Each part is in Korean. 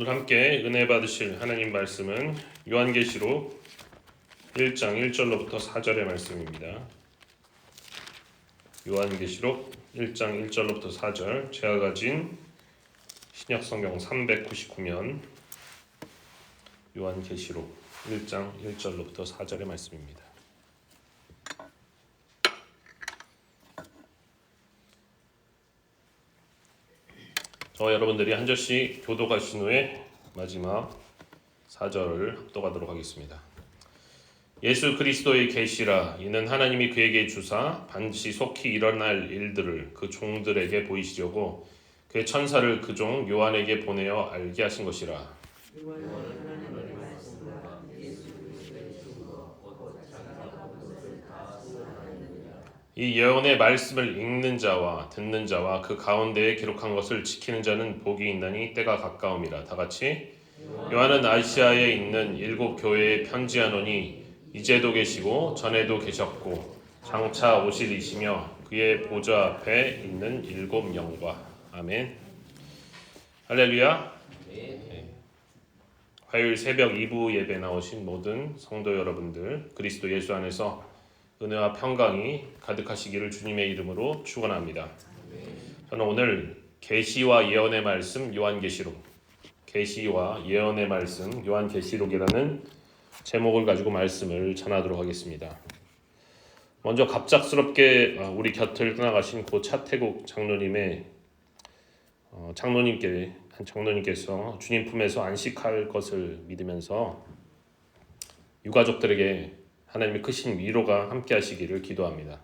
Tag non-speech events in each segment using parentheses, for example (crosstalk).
오늘 함께 은혜 받으실 하나님 말씀은 요한계시록 1장 1절로부터 4절의 말씀입니다. 요한계시록 1장 1절로부터 4절 제가 가진 신약 성경 399면 요한계시록 1장 1절로부터 4절의 말씀입니다. 저와 여러분들이 한 절씩 교독하신 후에 마지막 4절을 합독하도록 하겠습니다. 예수 그리스도의 계시라 이는 하나님이 그에게 주사 반드시 속히 일어날 일들을 그 종들에게 보이시려고 그의 천사를 그 종 요한에게 보내어 알게 하신 것이라 이 예언의 말씀을 읽는 자와 듣는 자와 그 가운데에 기록한 것을 지키는 자는 복이 있나니 때가 가까움이라. 다 같이 요한은 아시아에 있는 일곱 교회에 편지하노니 이제도 계시고 전에도 계셨고 장차 오실 이시며 그의 보좌 앞에 있는 일곱 영과. 아멘. 할렐루야. 네. 화요일 새벽 2부 예배 나오신 모든 성도 여러분들 그리스도 예수 안에서 은혜와 평강이 가득하시기를 주님의 이름으로 축원합니다. 저는 오늘 계시와 예언의 말씀 요한계시록 계시와 예언의 말씀 요한계시록이라는 제목을 가지고 말씀을 전하도록 하겠습니다. 먼저 갑작스럽게 어, 우리 곁을 떠나가신 고 차태국 장로님의 어, 장로님께 한 장로님께서 주님 품에서 안식할 것을 믿으면서 유가족들에게 하나님의 크신 위로가 함께 하시기를 기도합니다.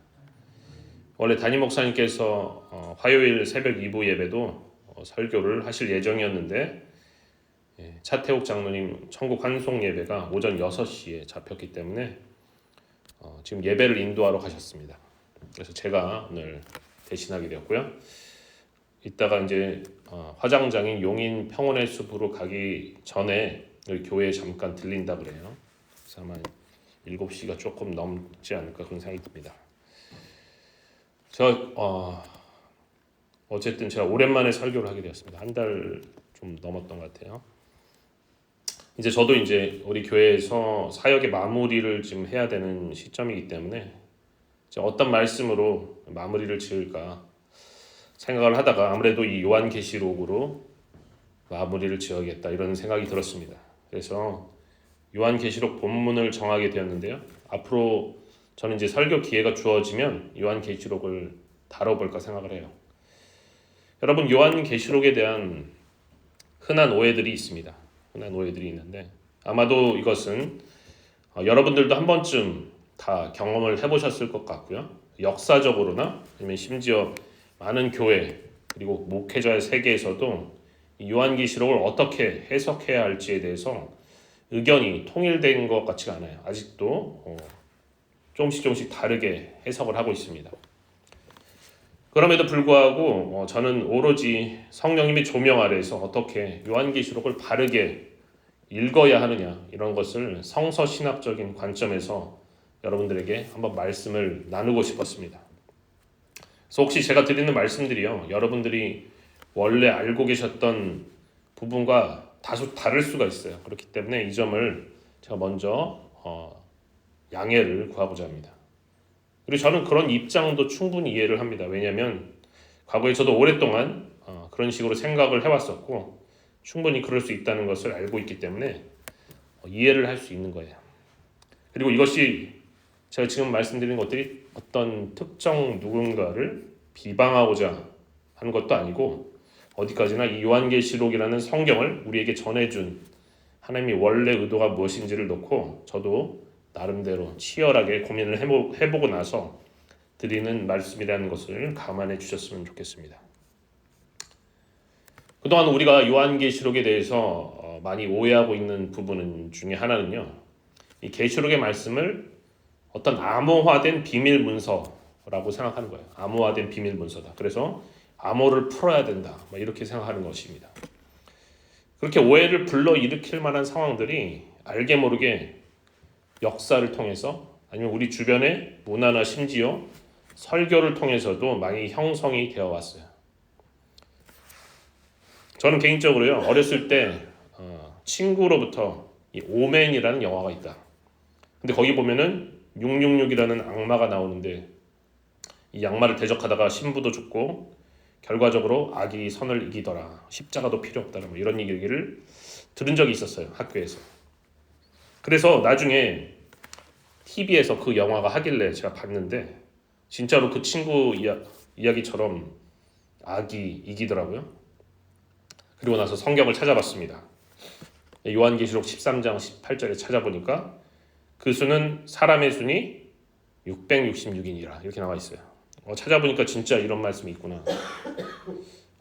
원래 담임 목사님께서 어, 화요일 새벽 2부 예배도 어, 설교를 하실 예정이었는데 예, 차태욱 장로님 천국 환송 예배가 오전 6시에 잡혔기 때문에 어, 지금 예배를 인도하러 가셨습니다. 그래서 제가 오늘 대신하게 되었고요. 이따가 이제 어, 화장장인 용인 평원의 숲으로 가기 전에 교회에 잠깐 들린다 그래요. 그래서 아마 7시가 조금 넘지 않을까 그런 생각이 듭니다. 저 어, 어쨌든 제가 오랜만에 설교를 하게 되었습니다. 한 달 좀 넘었던 것 같아요. 이제 저도 이제 우리 교회에서 사역의 마무리를 지금 해야 되는 시점이기 때문에 어떤 말씀으로 마무리를 지을까 생각을 하다가 아무래도 이 요한계시록으로 마무리를 지어야겠다 이런 생각이 들었습니다. 그래서 요한계시록 본문을 정하게 되었는데요. 앞으로 저는 이제 설교 기회가 주어지면 요한계시록을 다뤄볼까 생각을 해요. 여러분 요한계시록에 대한 흔한 오해들이 있습니다. 흔한 오해들이 있는데 아마도 이것은 어, 여러분들도 한 번쯤 다 경험을 해보셨을 것 같고요. 역사적으로나 아니면 심지어 많은 교회 그리고 목회자의 세계에서도 요한계시록을 어떻게 해석해야 할지에 대해서 의견이 통일된 것 같지가 않아요. 아직도 어, 조금씩 조금씩 다르게 해석을 하고 있습니다. 그럼에도 불구하고 어, 저는 오로지 성령님의 조명 아래에서 어떻게 요한계시록을 바르게 읽어야 하느냐 이런 것을 성서 신학적인 관점에서 여러분들에게 한번 말씀을 나누고 싶었습니다. 그래서 혹시 제가 드리는 말씀들이요 여러분들이 원래 알고 계셨던 부분과 다소 다를 수가 있어요. 그렇기 때문에 이 점을 제가 먼저 어, 양해를 구하고자 합니다. 그리고 저는 그런 입장도 충분히 이해를 합니다. 왜냐하면 과거에 저도 오랫동안 어, 그런 식으로 생각을 해왔었고 충분히 그럴 수 있다는 것을 알고 있기 때문에 어, 이해를 할 수 있는 거예요. 그리고 이것이 제가 지금 말씀드리는 것들이 어떤 특정 누군가를 비방하고자 하는 것도 아니고 어디까지나 이 요한계시록이라는 성경을 우리에게 전해준 하나님이 원래 의도가 무엇인지를 놓고 저도 나름대로 치열하게 고민을 해보, 해보고 나서 드리는 말씀이라는 것을 감안해 주셨으면 좋겠습니다. 그동안 우리가 요한계시록에 대해서 어, 많이 오해하고 있는 부분 중에 하나는요. 이 계시록의 말씀을 어떤 암호화된 비밀 문서라고 생각하는 거예요. 암호화된 비밀 문서다. 그래서 암호를 풀어야 된다. 뭐 이렇게 생각하는 것입니다. 그렇게 오해를 불러 일으킬 만한 상황들이 알게 모르게 역사를 통해서 아니면 우리 주변의 문화나 심지어 설교를 통해서도 많이 형성이 되어 왔어요. 저는 개인적으로요 어렸을 때 친구로부터 이 오맨이라는 영화가 있다. 근데 거기 보면은 666이라는 악마가 나오는데 이 악마를 대적하다가 신부도 죽고 결과적으로 악이 선을 이기더라. 십자가도 필요 없다라 뭐 이런 얘기를 들은 적이 있었어요 학교에서. 그래서 나중에 TV에서 그 영화가 하길래 제가 봤는데 진짜로 그 친구 이야, 이야기처럼 악이 이기더라고요. 그리고 나서 성경을 찾아봤습니다. 요한계시록 13장 18절에 찾아보니까 그 수는 사람의 수니 666인이라 이렇게 나와 있어요. 어, 찾아보니까 진짜 이런 말씀이 있구나.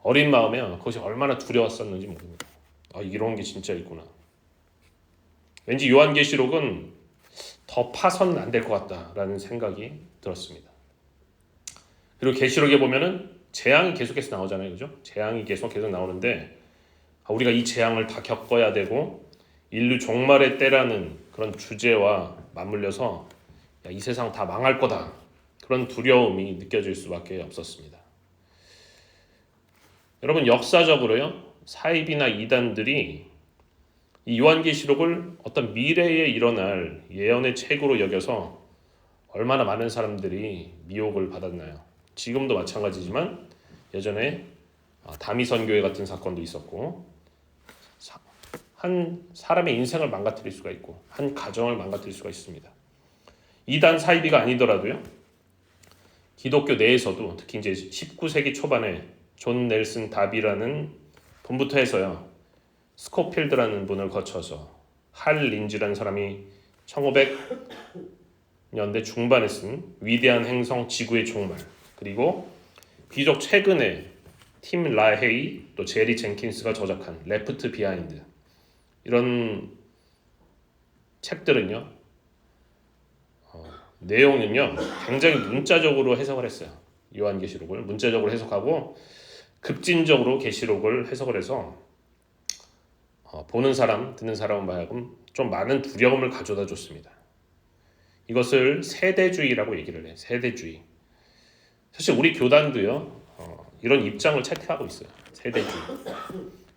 어린 마음에 그것이 얼마나 두려웠었는지 모릅니다. 아, 이런 게 진짜 있구나. 왠지 요한계시록은 더 파선 안 될 것 같다라는 생각이 들었습니다. 그리고 계시록에 보면은 재앙이 계속해서 나오잖아요, 그죠? 재앙이 계속 계속 나오는데 아, 우리가 이 재앙을 다 겪어야 되고 인류 종말의 때라는 그런 주제와 맞물려서 야, 이 세상 다 망할 거다 그런 두려움이 느껴질 수밖에 없었습니다. 여러분 역사적으로요 사입이나 이단들이 이 요한계시록을 어떤 미래에 일어날 예언의 책으로 여겨서 얼마나 많은 사람들이 미혹을 받았나요? 지금도 마찬가지지만 예전에 아, 다미선 교회 같은 사건도 있었고 한 사람의 인생을 망가뜨릴 수가 있고 한 가정을 망가뜨릴 수가 있습니다. 이단 사이비가 아니더라도요. 기독교 내에서도 특히 이제 19세기 초반에 존 넬슨 다비라는 분부터 해서요. 스코필드라는 분을 거쳐서 할 린즈라는 사람이 1900년대 중반에 쓴 위대한 행성 지구의 종말 그리고 비록 최근에 팀 라헤이 또 제리 젠킨스가 저작한 레프트 비하인드 이런 책들은요 어, 내용은요 굉장히 문자적으로 해석을 했어요. 요한계시록을 문자적으로 해석하고 급진적으로 계시록을 해석을 해서 어, 보는 사람 듣는 사람은 말하금 좀 많은 두려움을 가져다 줬습니다. 이것을 세대주의라고 얘기를 해 세대주의. 사실 우리 교단도요 어, 이런 입장을 채택하고 있어요. 세대주의.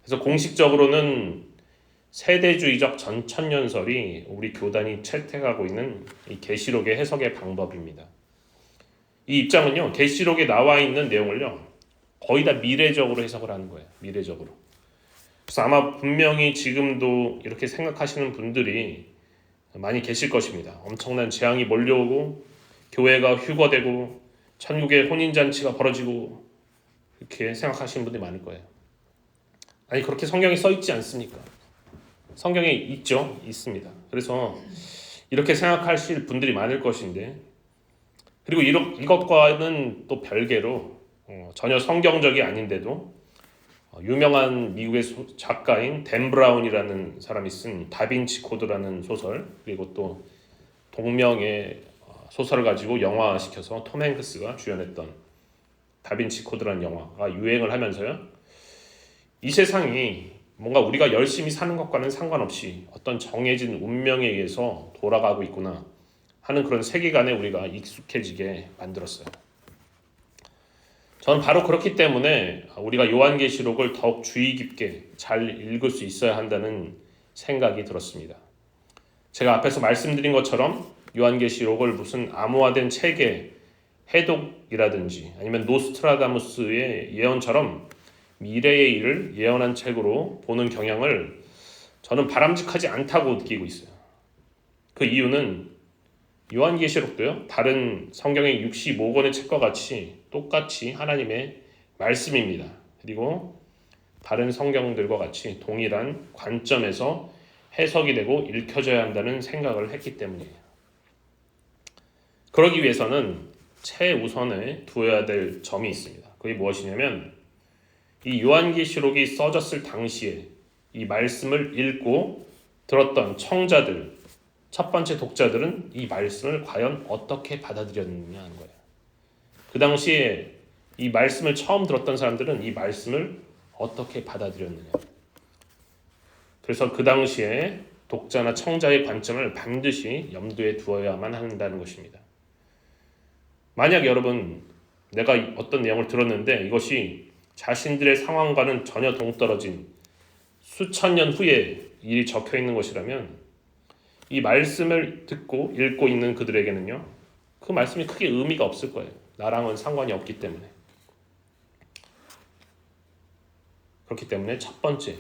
그래서 공식적으로는 세대주의적 전천년설이 우리 교단이 채택하고 있는 이 계시록의 해석의 방법입니다. 이 입장은요 계시록에 나와 있는 내용을요 거의 다 미래적으로 해석을 하는 거예요. 미래적으로. 그래서 아마 분명히 지금도 이렇게 생각하시는 분들이 많이 계실 것입니다. 엄청난 재앙이 몰려오고 교회가 휴거되고 천국의 혼인 잔치가 벌어지고 이렇게 생각하시는 분들이 많을 거예요. 아니 그렇게 성경에 써 있지 않습니까? 성경에 있죠, 있습니다. 그래서 이렇게 생각하실 분들이 많을 것인데 그리고 이것과는 또 별개로 어, 전혀 성경적이 아닌데도 어, 유명한 미국의 소, 작가인 댄 브라운이라는 사람이 쓴 다빈치 코드라는 소설 그리고 또 동명의 어, 소설을 가지고 영화시켜서 톰 행크스가 주연했던 다빈치 코드라는 영화가 유행을 하면서요. 이 세상이 뭔가 우리가 열심히 사는 것과는 상관없이 어떤 정해진 운명에 의해서 돌아가고 있구나 하는 그런 세계관에 우리가 익숙해지게 만들었어요. 저는 바로 그렇기 때문에 우리가 요한계시록을 더욱 주의 깊게 잘 읽을 수 있어야 한다는 생각이 들었습니다. 제가 앞에서 말씀드린 것처럼 요한계시록을 무슨 암호화된 책의 해독이라든지 아니면 노스트라다무스의 예언처럼 미래의 일을 예언한 책으로 보는 경향을 저는 바람직하지 않다고 느끼고 있어요. 그 이유는 요한계시록도요. 다른 성경의 65권의 책과 같이 똑같이 하나님의 말씀입니다. 그리고 다른 성경들과 같이 동일한 관점에서 해석이 되고 읽혀져야 한다는 생각을 했기 때문이에요. 그러기 위해서는 최우선에 두어야 될 점이 있습니다. 그게 무엇이냐면 이 요한계시록이 써졌을 당시에 이 말씀을 읽고 들었던 청자들, 첫 번째 독자들은 이 말씀을 과연 어떻게 받아들였느냐 하는 거예요. 그 당시에 이 말씀을 처음 들었던 사람들은 이 말씀을 어떻게 받아들였느냐. 그래서 그 당시에 독자나 청자의 관점을 반드시 염두에 두어야만 한다는 것입니다. 만약 여러분 내가 어떤 내용을 들었는데 이것이 자신들의 상황과는 전혀 동떨어진 수천 년 후에 일이 적혀 있는 것이라면 이 말씀을 듣고 읽고 있는 그들에게는요. 그 말씀이 크게 의미가 없을 거예요. 나랑은 상관이 없기 때문에. 그렇기 때문에 첫 번째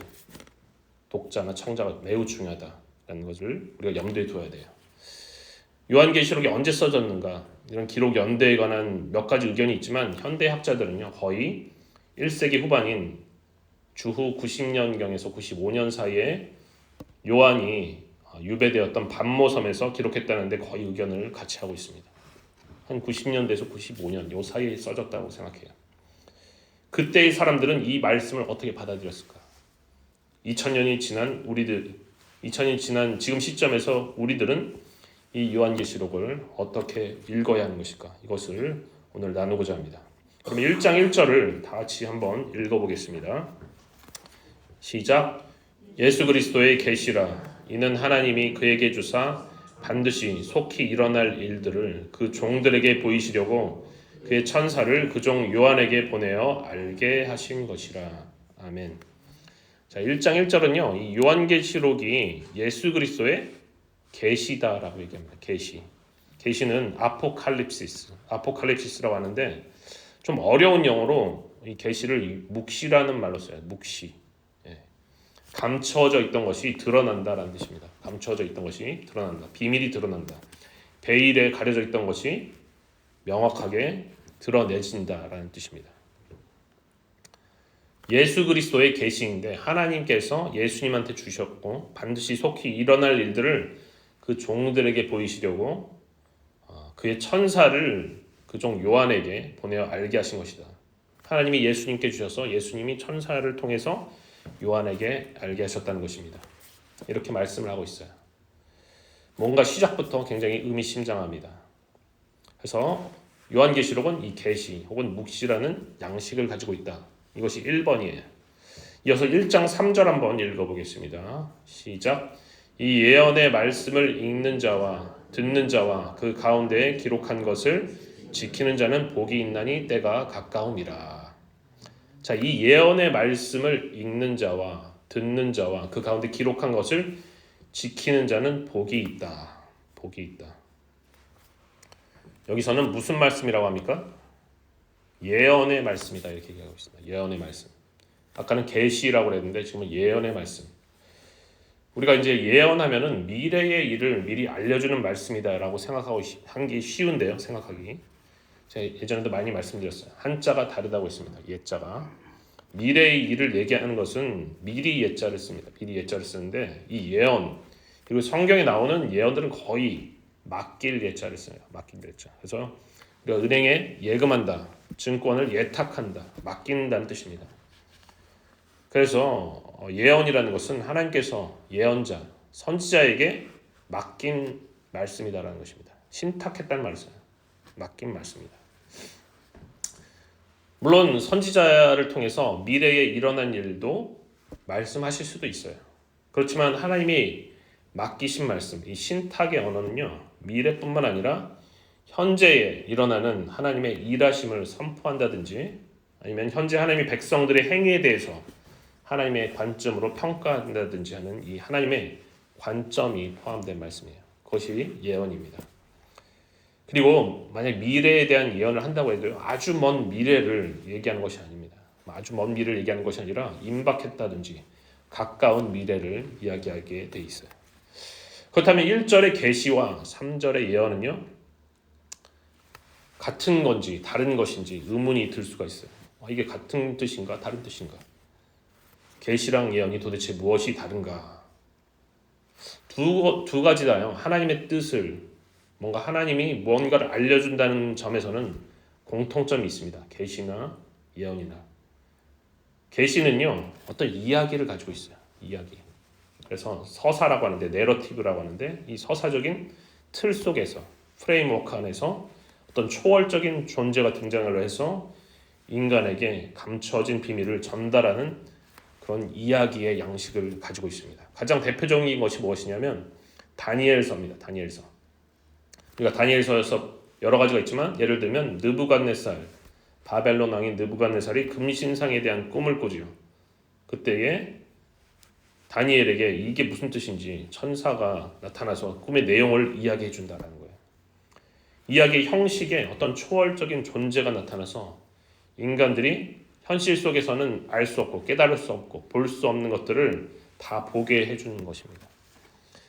독자나 청자가 매우 중요하다라는 것을 우리가 염두에 두어야 돼요. 요한계시록이 언제 써졌는가 이런 기록 연대에 관한 몇 가지 의견이 있지만 현대 학자들은요 거의 1세기 후반인 주후 90년경에서 95년 사이에 요한이 유배되었던 반모섬에서 기록했다는데 거의 의견을 같이 하고 있습니다. 한 90년대에서 95년 요 사이에 써졌다고 생각해요. 그때의 사람들은 이 말씀을 어떻게 받아들였을까? 2000년이 지난 우리들 2000년이 지난 지금 시점에서 우리들은 이 요한계시록을 어떻게 읽어야 하는 것일까? 이것을 오늘 나누고자 합니다. 그럼 1장 1절을 다 같이 한번 읽어보겠습니다. 시작. 예수 그리스도의 계시라 이는 하나님이 그에게 주사 반드시 속히 일어날 일들을 그 종들에게 보이시려고 그의 천사를 그 종 요한에게 보내어 알게 하신 것이라. 아멘. 자, 1장 1절은요. 이 요한계시록이 예수 그리스도의 계시다라고 얘기합니다. 계시. 계시는 아포칼립시스. 아포칼립시스라고 하는데 좀 어려운 영어로 이 계시를 묵시라는 말로 써요. 묵시. 예. 감춰져 있던 것이 드러난다라는 뜻입니다. 감춰져 있던 것이 드러난다. 비밀이 드러난다. 베일에 가려져 있던 것이 명확하게 드러내진다라는 뜻입니다. 예수 그리스도의 계시인데 하나님께서 예수님한테 주셨고 반드시 속히 일어날 일들을 그 종들에게 보이시려고 어, 그의 천사를 그 종 요한에게 보내어 알게 하신 것이다. 하나님이 예수님께 주셔서 예수님이 천사를 통해서 요한에게 알게 하셨다는 것입니다. 이렇게 말씀을 하고 있어요. 뭔가 시작부터 굉장히 의미심장합니다. 그래서 요한계시록은 이 계시 혹은 묵시라는 양식을 가지고 있다. 이것이 1번이에요. 이어서 1장 3절 한번 읽어보겠습니다. 시작. 이 예언의 말씀을 읽는 자와 듣는 자와 그 가운데에 기록한 것을 지키는 자는 복이 있나니 때가 가까움이라. 자, 이 예언의 말씀을 읽는 자와 듣는 자와 그 가운데 기록한 것을 지키는 자는 복이 있다. 복이 있다. 여기서는 무슨 말씀이라고 합니까? 예언의 말씀이다 이렇게 얘기하고 있습니다. 예언의 말씀. 아까는 계시라고 그랬는데 지금은 예언의 말씀. 우리가 이제 예언하면은 미래의 일을 미리 알려주는 말씀이다라고 생각하고 한 게 쉬운데요. 생각하기. 제가 예전에도 많이 말씀드렸어요. 한자가 다르다고 했습니다. 예자가 미래의 일을 얘기하는 것은 미리 예자를 씁니다. 미리 예자를 쓰는데 이 예언 그리고 성경에 나오는 예언들은 거의 맡길 예자를 써요. 맡길 예자. 그래서 우리가 은행에 예금한다, 증권을 예탁한다, 맡긴다는 뜻입니다. 그래서 예언이라는 것은 하나님께서 예언자, 선지자에게 맡긴 말씀이다라는 것입니다. 신탁했다는 말을 써요. 맡긴 말씀이다. 물론 선지자를 통해서 미래에 일어난 일도 말씀하실 수도 있어요. 그렇지만 하나님이 맡기신 말씀, 이 신탁의 언어는요, 미래뿐만 아니라 현재에 일어나는 하나님의 일하심을 선포한다든지 아니면 현재 하나님의 백성들의 행위에 대해서 하나님의 관점으로 평가한다든지 하는 이 하나님의 관점이 포함된 말씀이에요. 그것이 예언입니다. 그리고 만약 미래에 대한 예언을 한다고 해도 아주 먼 미래를 얘기하는 것이 아닙니다. 아주 먼 미래를 얘기하는 것이 아니라 임박했다든지 가까운 미래를 이야기하게 돼 있어요. 그렇다면 1절의 계시와 3절의 예언은요. 같은 건지 다른 것인지 의문이 들 수가 있어요. 아, 이게 같은 뜻인가 다른 뜻인가? 계시랑 예언이 도대체 무엇이 다른가? 두, 두 가지 다요. 하나님의 뜻을 뭔가 하나님이 무언가를 알려준다는 점에서는 공통점이 있습니다. 계시나 예언이나. 계시는요 어떤 이야기를 가지고 있어요. 이야기. 그래서 서사라고 하는데 내러티브라고 하는데 이 서사적인 틀 속에서 프레임워크 안에서 어떤 초월적인 존재가 등장을 해서 인간에게 감춰진 비밀을 전달하는 그런 이야기의 양식을 가지고 있습니다. 가장 대표적인 것이 무엇이냐면 다니엘서입니다. 다니엘서. 그러니까 다니엘서에서 여러 가지가 있지만 예를 들면 느부갓네살 바벨론 왕인 느부갓네살이 금신상에 대한 꿈을 꾸지요. 그때에 다니엘에게 이게 무슨 뜻인지 천사가 나타나서 꿈의 내용을 이야기해 준다라는 거예요. 이야기의 형식에 어떤 초월적인 존재가 나타나서 인간들이 현실 속에서는 알 수 없고 깨달을 수 없고 볼 수 없는 것들을 다 보게 해주는 것입니다.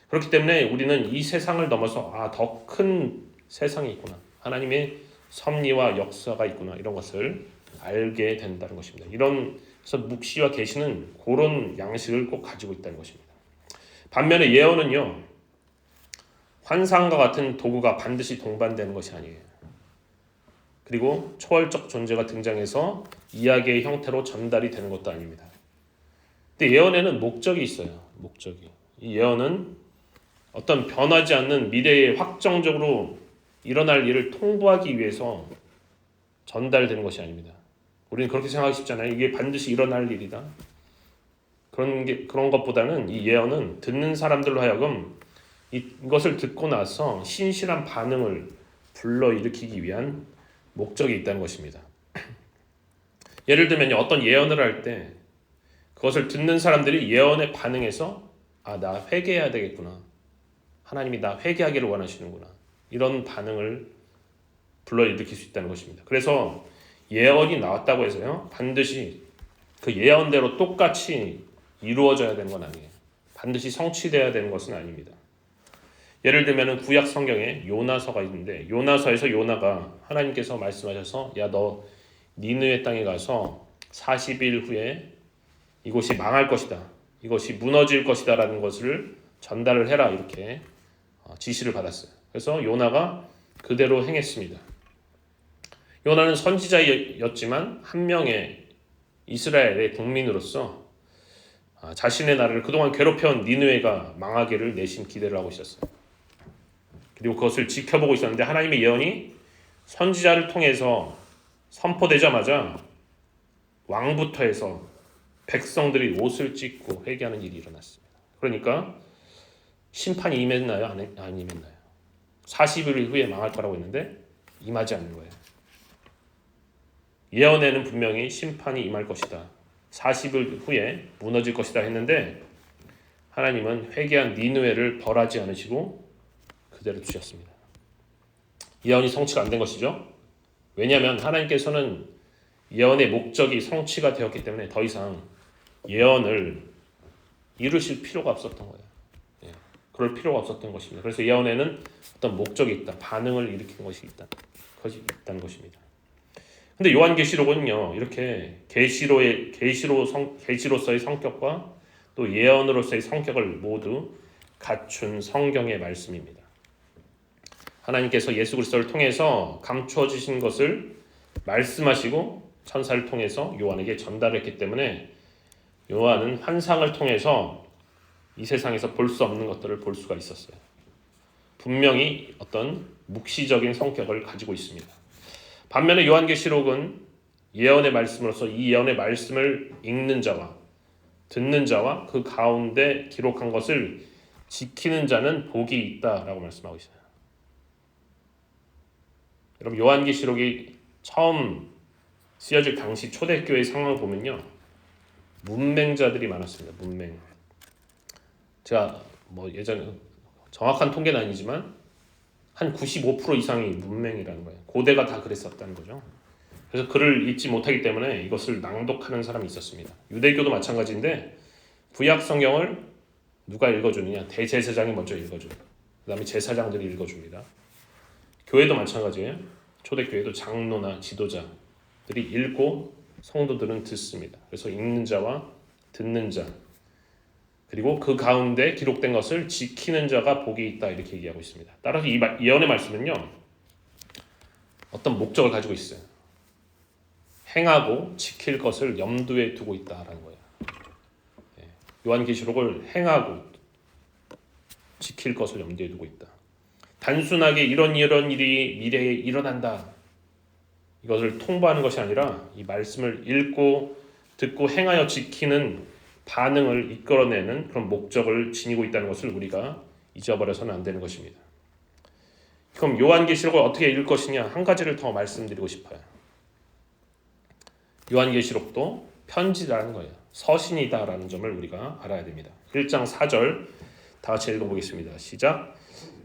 그렇기 때문에 우리는 이 세상을 넘어서 아 더 큰 세상이 있구나 하나님의 섭리와 역사가 있구나 이런 것을 알게 된다는 것입니다. 이런 그래서 묵시와 계시는 그런 양식을 꼭 가지고 있다는 것입니다. 반면에 예언은요 환상과 같은 도구가 반드시 동반되는 것이 아니에요. 그리고 초월적 존재가 등장해서 이야기의 형태로 전달이 되는 것도 아닙니다. 근데 예언에는 목적이 있어요. 목적이. 이 예언은 어떤 변하지 않는 미래에 확정적으로 일어날 일을 통보하기 위해서 전달되는 것이 아닙니다. 우리는 그렇게 생각하기 쉽잖아요. 이게 반드시 일어날 일이다. 그런 게 그런 것보다는 이 예언은 듣는 사람들로 하여금 이, 이것을 듣고 나서 신실한 반응을 불러 일으키기 위한 목적이 있다는 것입니다. (clears throat) 예를 들면 어떤 예언을 할 때 그것을 듣는 사람들이 예언에 반응해서 아 나 회개해야 되겠구나. 하나님이 나 회개하기를 원하시는구나. 이런 반응을 불러 일으킬 수 있다는 것입니다. 그래서 예언이 나왔다고 해서요. 반드시 그 예언대로 똑같이 이루어져야 되는 건 아니에요. 반드시 성취돼야 되는 것은 아닙니다. 예를 들면 구약 성경에 요나서가 있는데 요나서에서 요나가 하나님께서 말씀하셔서 야 너 니느웨 땅에 가서 40일 후에 이곳이 망할 것이다. 이것이 무너질 것이다라는 것을 전달을 해라 이렇게 어, 지시를 받았어요. 그래서 요나가 그대로 행했습니다. 요나는 선지자였지만 한 명의 이스라엘의 국민으로서 아, 자신의 나라를 그동안 괴롭혀온 니느웨가 망하기를 내심 기대를 하고 있었어요. 그리고 그것을 지켜보고 있었는데 하나님의 예언이 선지자를 통해서 선포되자마자 왕부터 해서 백성들이 옷을 찢고 회개하는 일이 일어났습니다. 그러니까 심판이 임했나요? 안, 안 임했나요? 40일 후에 망할 거라고 했는데 임하지 않는 거예요. 예언에는 분명히 심판이 임할 것이다. 40일 후에 무너질 것이다 했는데 하나님은 회개한 니누에를 벌하지 않으시고 그대로 두셨습니다. 예언이 성취가 안 된 것이죠. 왜냐하면 하나님께서는 예언의 목적이 성취가 되었기 때문에 더 이상 예언을 이루실 필요가 없었던 거예요. 예, 그럴 필요가 없었던 것입니다. 그래서 예언에는 어떤 목적이 있다, 반응을 일으키는 것이 있다, 것이 있다는 것입니다. 근데 요한 계시록은요 이렇게 계시로의 계시로 성 계시로서의 성격과 또 예언으로서의 성격을 모두 갖춘 성경의 말씀입니다. 하나님께서 예수 그리스도를 통해서 주신 것을 말씀하시고 천사를 통해서 요한에게 전달했기 때문에 요한은 환상을 통해서 이 세상에서 볼 수 없는 것들을 볼 수가 있었어요. 분명히 어떤 묵시적인 성격을 가지고 있습니다. 반면에 요한계시록은 예언의 말씀으로서 이 예언의 말씀을 읽는 자와 듣는 자와 그 가운데 기록한 것을 지키는 자는 복이 있다라고 말씀하고 있어요. 여러분 요한계시록이 처음 쓰여질 당시 초대교회 상황을 보면요 문맹자들이 많았습니다. 문맹. 제가 뭐 예전에 정확한 통계는 아니지만 한 95% 이상이 문맹이라는 거예요. 고대가 다 그랬었다는 거죠. 그래서 글을 읽지 못하기 때문에 이것을 낭독하는 사람이 있었습니다. 유대교도 마찬가지인데 구약 성경을 누가 읽어주느냐? 대제사장이 먼저 읽어줘요. 그 다음에 제사장들이 읽어줍니다. 교회도 마찬가지예요. 초대교회도 장로나 지도자들이 읽고 성도들은 듣습니다. 그래서 읽는 자와 듣는 자 그리고 그 가운데 기록된 것을 지키는 자가 복이 있다 이렇게 얘기하고 있습니다. 따라서 이 예언의 말씀은요 어떤 목적을 가지고 있어요. 행하고 지킬 것을 염두에 두고 있다라는 거예요. 예, 요한계시록을 행하고 지킬 것을 염두에 두고 있다. 단순하게 이런 이런 일이 미래에 일어난다. 이것을 통보하는 것이 아니라 이 말씀을 읽고 듣고 행하여 지키는 반응을 이끌어내는 그런 목적을 지니고 있다는 것을 우리가 잊어버려서는 안 되는 것입니다. 그럼 요한계시록을 어떻게 읽을 것이냐 한 가지를 더 말씀드리고 싶어요. 요한계시록도 편지라는 거예요. 서신이다라는 점을 우리가 알아야 됩니다. 1장 4절 다 같이 읽어보겠습니다. 시작.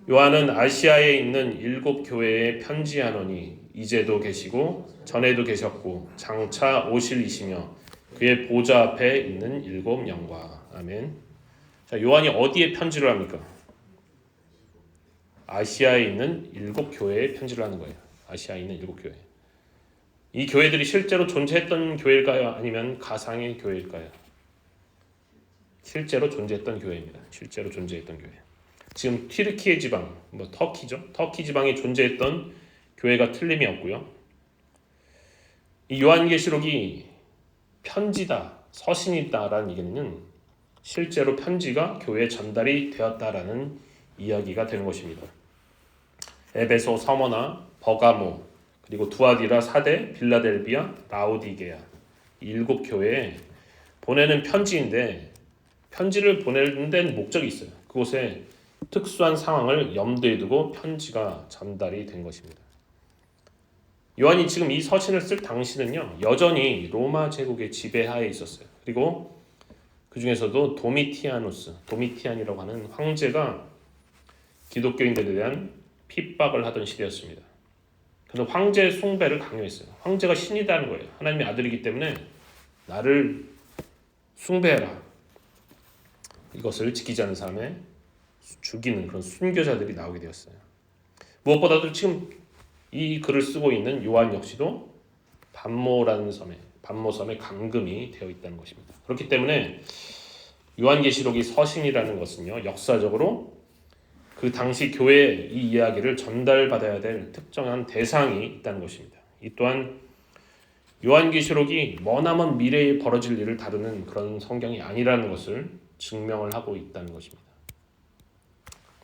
요한은 아시아에 있는 일곱 교회에 편지하노니 이제도 계시고 전에도 계셨고 장차 오실이시며 그의 보좌 앞에 있는 일곱 영과 아멘. 자 요한이 어디에 편지를 합니까? 아시아에 있는 일곱 교회에 편지를 하는 거예요. 아시아에 있는 일곱 교회. 이 교회들이 실제로 존재했던 교회일까요? 아니면 가상의 교회일까요? 실제로 존재했던 교회입니다. 실제로 존재했던 교회. 지금 튀르키예 지방, 뭐 터키죠. 터키 지방에 존재했던 교회가 틀림이 없고요. 이 요한계시록이 편지다, 서신이다라는 얘기는 실제로 편지가 교회에 전달이 되었다라는 이야기가 되는 것입니다. 에베소, 서머나, 버가모, 그리고 두아디라, 사대, 빌라델비아, 라오디게아 이 일곱 교회에 보내는 편지인데 편지를 보내는 데는 목적이 있어요. 그곳에 특수한 상황을 염두에 두고 편지가 전달이 된 것입니다. 요한이 지금 이 서신을 쓸 당시는요 여전히 로마 제국의 지배하에 있었어요. 그리고 그 중에서도 도미티아누스, 도미티안이라고 하는 황제가 기독교인들에 대한 핍박을 하던 시대였습니다. 그래서 황제 숭배를 강요했어요. 황제가 신이다는 거예요. 하나님의 아들이기 때문에 나를 숭배해라. 이것을 지키지 않는 사람의 죽이는 그런 순교자들이 나오게 되었어요. 무엇보다도 지금 이 글을 쓰고 있는 요한 역시도 반모라는 섬에 반모 섬에 감금이 되어 있다는 것입니다. 그렇기 때문에 요한계시록이 서신이라는 것은요 역사적으로 그 당시 교회에 이 이야기를 전달받아야 될 특정한 대상이 있다는 것입니다. 이 또한 요한계시록이 머나먼 미래에 벌어질 일을 다루는 그런 성경이 아니라는 것을 증명을 하고 있다는 것입니다.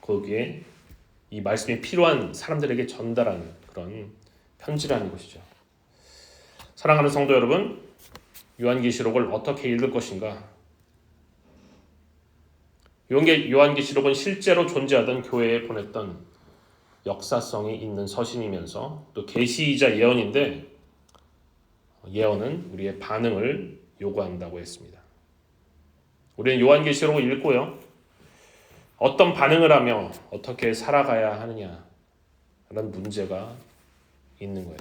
거기에 이 말씀이 필요한 사람들에게 전달하는 그런 편지라는 것이죠. 사랑하는 성도 여러분, 요한계시록을 어떻게 읽을 것인가? 요한계시록은 실제로 존재하던 교회에 보냈던 역사성이 있는 서신이면서 또 계시이자 예언인데 예언은 우리의 반응을 요구한다고 했습니다. 우리는 요한계시록을 읽고요. 어떤 반응을 하며 어떻게 살아가야 하느냐 라는 문제가 있는 거예요.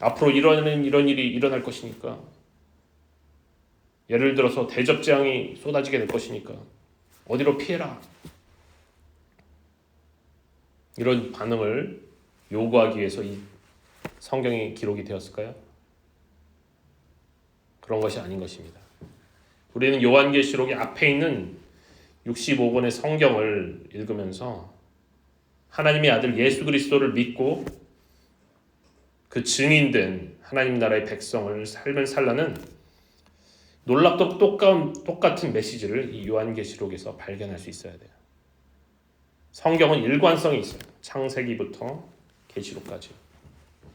앞으로 이런 이런 일이 일어날 것이니까 예를 들어서 대접 재앙이 쏟아지게 될 것이니까 어디로 피해라. 이런 반응을 요구하기 위해서 이 성경이 기록이 되었을까요? 그런 것이 아닌 것입니다. 우리는 요한계시록의 앞에 있는 65권의 성경을 읽으면서 하나님의 아들 예수 그리스도를 믿고 그 증인된 하나님 나라의 백성을 살면 살라는 똑같은, 똑같은 메시지를 이 요한계시록에서 발견할 수 있어야 돼요. 성경은 일관성이 있어요. 창세기부터 계시록까지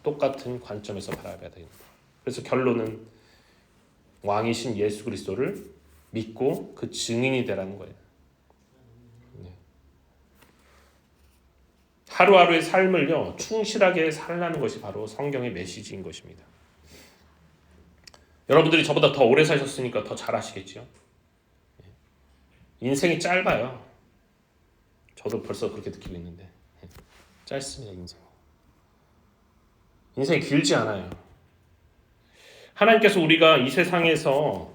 똑같은 관점에서 바라봐야 됩니다. 그래서 결론은 왕이신 예수 그리스도를 믿고 그 증인이 되라는 거예요. 하루하루의 삶을요 충실하게 살라는 것이 바로 성경의 메시지인 것입니다. 여러분들이 저보다 더 오래 사셨으니까 더 잘 아시겠죠. 네. 인생이 짧아요. 저도 벌써 그렇게 느끼고 있는데 네. 짧습니다 인생. 인생이 길지 않아요. 하나님께서 우리가 이 세상에서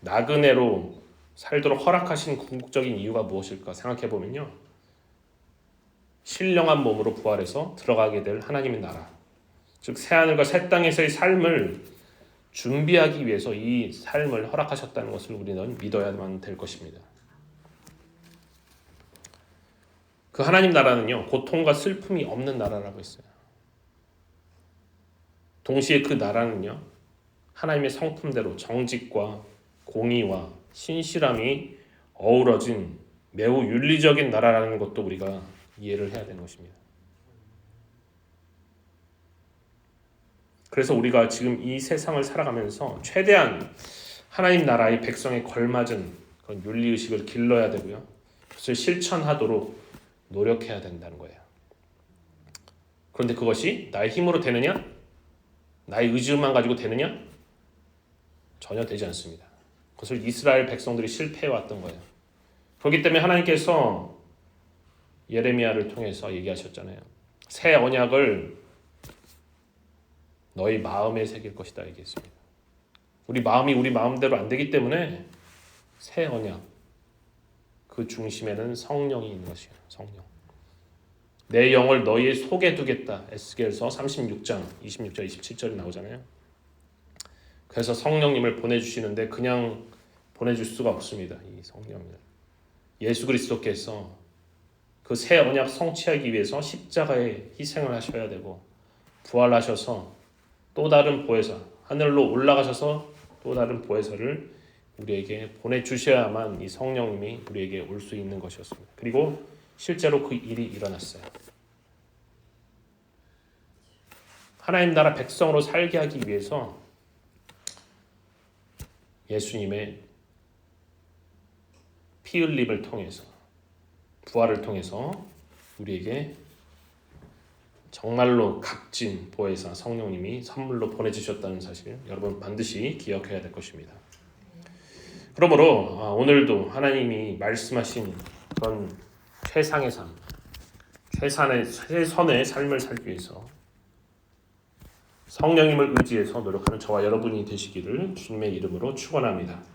나그네로 살도록 허락하신 궁극적인 이유가 무엇일까 생각해 보면요. 신령한 몸으로 부활해서 들어가게 될 하나님의 나라. 즉 새하늘과 새 땅에서의 삶을 준비하기 위해서 이 삶을 허락하셨다는 것을 우리는 믿어야만 될 것입니다. 그 하나님 나라는요, 고통과 슬픔이 없는 나라라고 했어요. 동시에 그 나라는요, 하나님의 성품대로 정직과 공의와 신실함이 어우러진 매우 윤리적인 나라라는 것도 우리가 이해를 해야 되는 것입니다. 그래서 우리가 지금 이 세상을 살아가면서 최대한 하나님 나라의 백성에 걸맞은 그런 윤리 의식을 길러야 되고요. 그것을 실천하도록 노력해야 된다는 거예요. 그런데 그것이 나의 힘으로 되느냐? 나의 의지만 가지고 되느냐? 전혀 되지 않습니다. 그것을 이스라엘 백성들이 실패해 왔던 거예요. 그렇기 때문에 하나님께서 예레미야를 통해서 얘기하셨잖아요. 새 언약을 너희 마음에 새길 것이다 얘기했습니다. 우리 마음이 우리 마음대로 안 되기 때문에 새 언약 그 중심에는 성령이 있는 것이에요. 성령. 내 영을 너희의 속에 두겠다. 에스겔서 36장 26절 27절이 나오잖아요. 그래서 성령님을 보내 주시는데 그냥 보내 줄 수가 없습니다. 이 성령을 예수 그리스도께서 그 새 언약 성취하기 위해서 십자가에 희생을 하셔야 되고 부활하셔서 또 다른 보혜사 하늘로 올라가셔서 또 다른 보혜사를 우리에게 보내주셔야만 이 성령님이 우리에게 올 수 있는 것이었습니다. 그리고 실제로 그 일이 일어났어요. 하나님 나라 백성으로 살게 하기 위해서 예수님의 피 흘림을 통해서 부활을 통해서 우리에게 정말로 값진 보혜사 성령님이 선물로 보내주셨다는 사실 여러분 반드시 기억해야 될 것입니다. 그러므로 아, 오늘도 하나님이 말씀하신 그런 최상의 삶, 최선의 최선의 삶을 살기 위해서 성령님을 의지해서 노력하는 저와 여러분이 되시기를 주님의 이름으로 축원합니다.